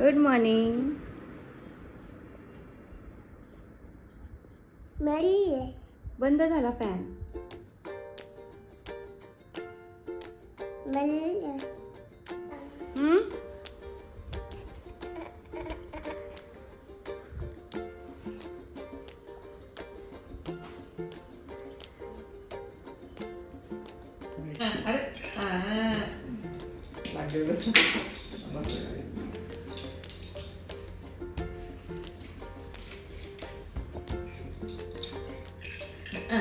Good morning मरी बंद झाला फॅन मरी अरे अरे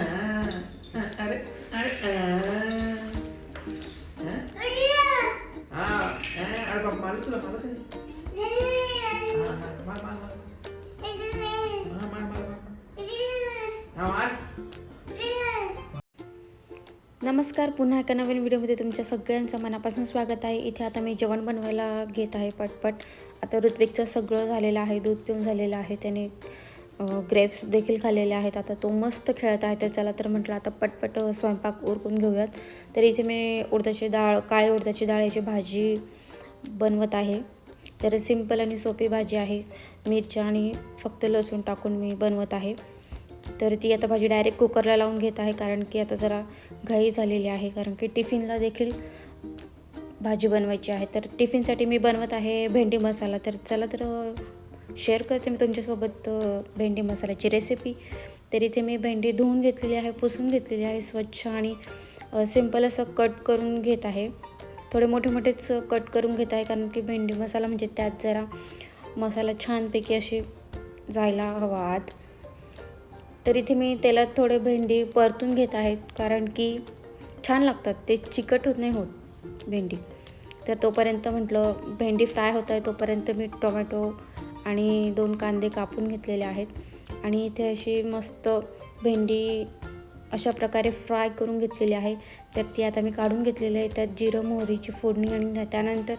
अरे बाप मारलं तुला मार, मार, मार. नमस्कार पुन्हा एका नवीन व्हिडिओमध्ये तुमच्या सगळ्यांचं मनापासून स्वागत आहे. इथे आता मी जेवण बनवायला घेत आहे पटपट. आता ऋत्विकचं सगळं झालेलं आहे दूध पिऊन झालेलं आहे. त्याने ग्रेप्स देखील खाल्लेले आहेत. आता तो मस्त खेळत आहे. तर चला तर म्हटलं आता पटपट स्वयंपाक उरकून घेऊयात. तर इथे मी उडदाची डाळ काळी उडदाची डाळीची भाजी बनवत आहे. तर सिंपल आणि सोपी भाजी आहे. मिरच्या आणि फक्त लसूण टाकून मी बनवत आहे. तर ती आता भाजी डायरेक्ट कुकरला लावून घेत आहे. कारण की आता जरा घाई झालेली आहे. कारण की टिफिनला देखील भाजी बनवायची आहे. तर टिफिनसाठी मी बनवत आहे भेंडी मसाला. तर चला तर शेअर करते मी तुमच्यासोबत भेंडी मसाल्याची रेसिपी तर इथे मी भेंडी धुवून घेतलेली आहे पुसून घेतलेली आहे स्वच्छ आणि सिंपल असं कट करून घेत आहे. थोडे मोठे मोठेच कट करून घेत आहे कारण की भेंडी मसाला म्हणजे त्यात जरा मसाला छानपैकी अशी जायला हवा आत. तर इथे मी तेलात थोडे भेंडी परतून घेत आहेत कारण की छान लागतात ते चिकट होत नाही होत भेंडी. तर तोपर्यंत म्हटलं भेंडी फ्राय होत आहे तोपर्यंत मी टोमॅटो आणि दोन कांदे कापून घेतलेले आहेत. आणि इथे अशी मस्त भेंडी अशा प्रकारे फ्राय करून घेतलेली आहे. तर ती आता मी काढून घेतलेली आहे. त्यात जिरं मोहरीची फोडणी आणि त्यानंतर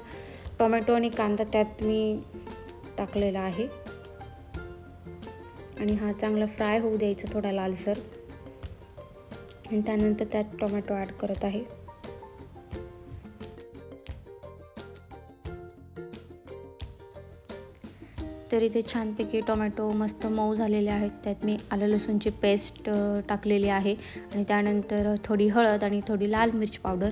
टोमॅटो आणि कांदा त्यात मी टाकलेला आहे. आणि हा चांगला फ्राय होऊ द्यायचा थोडा लालसर. आणि त्यानंतर त्यात टोमॅटो ॲड करत आहे. तर इथे छानपैकी टोमॅटो मस्त मऊ झालेले आहेत. त्यात मी आलं लसूणची पेस्ट टाकलेली आहे. आणि त्यानंतर थोडी हळद आणि थोडी लाल मिरच पावडर.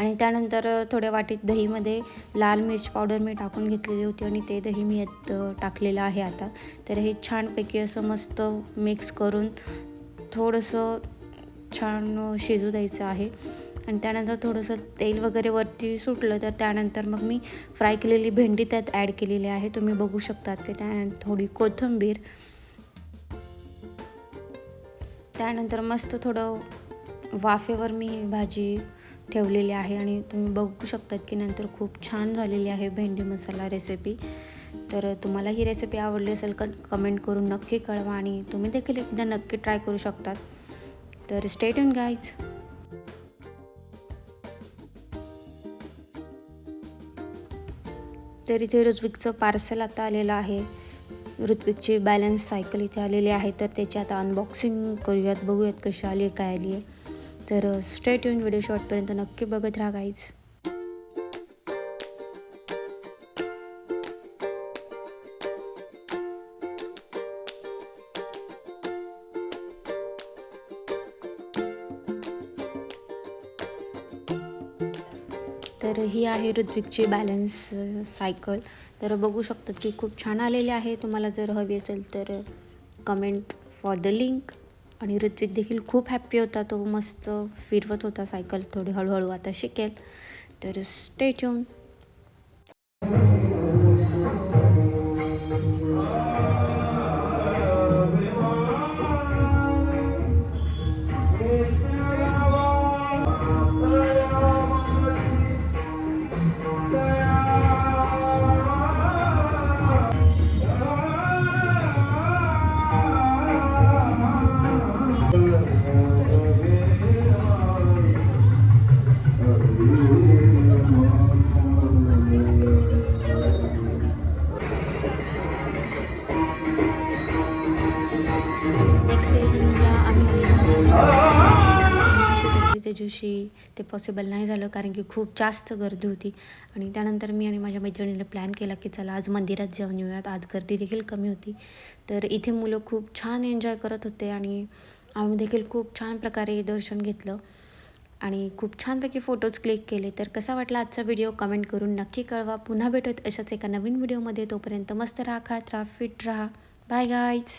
आणि त्यानंतर थोड्या वाटीत दहीमध्ये लाल मिरच पावडर मी टाकून घेतलेली होती आणि ते दही मी यात टाकलेलं आहे आता. तर हे छानपैकी असं मस्त मिक्स करून थोडंसं छान शिजू द्यायचं आहे. आणि त्यानंतर थोडंसं तेल वगैरे वरती सुटलं तर त्यानंतर मग मी फ्राय केलेली भेंडी त्यात ॲड केलेली आहे. तुम्ही बघू शकतात की त्यानंतर थोडी कोथिंबीर. त्यानंतर मस्त थोडं वाफेवर मी भाजी ठेवलेली आहे आणि तुम्ही बघू शकतात की नंतर खूप छान झालेली आहे भेंडी मसाला रेसिपी. तर तुम्हाला ही रेसिपी आवडली असेल क कमेंट करून नक्की कळवा आणि तुम्ही देखील एकदा नक्की ट्राय करू शकतात. तर स्टेट इन गाईज तर इथे ऋत्विकचं पार्सल आता आलेलं आहे. ऋत्विकची बॅलन्स सायकल इथे आलेली आहे. तर त्याची आता अनबॉक्सिंग करूयात बघूयात कशी आली आहे काय आली आहे. तर स्टेट येऊन व्हिडिओ शॉर्टपर्यंत नक्की बघत राहा गाईज तर ही आहे ऋत्विकची बॅलन्स सायकल तर बघू शकतात की खूप छान आलेली आहे. तुम्हाला जर हवी असेल तर कमेंट फॉर द लिंक आणि ऋत्विक देखील खूप हॅप्पी होता. तो मस्त फिरवत होता सायकल थोडी हळूहळू आता शिकेल. तर स्टे ट्यून त्या दिवशी ते पॉसिबल नाही झालं कारण की खूप जास्त गर्दी होती. आणि त्यानंतर मी आणि माझ्या मैत्रिणीने प्लॅन केला की चला आज मंदिरात जाऊन येऊयात. आज गर्दी देखील कमी होती. तर इथे मुलं खूप छान एन्जॉय करत होते आणि आम्ही देखील खूप छान प्रकारे दर्शन घेतलं. आणि खूप छानपैकी फोटोज क्लिक केले. तर कसा वाटला आजचा व्हिडिओ कमेंट करून नक्की कळवा. पुन्हा भेटत अशाच एका नवीन व्हिडिओमध्ये तोपर्यंत मस्त राहा खात राहा फिट राहा. Bye guys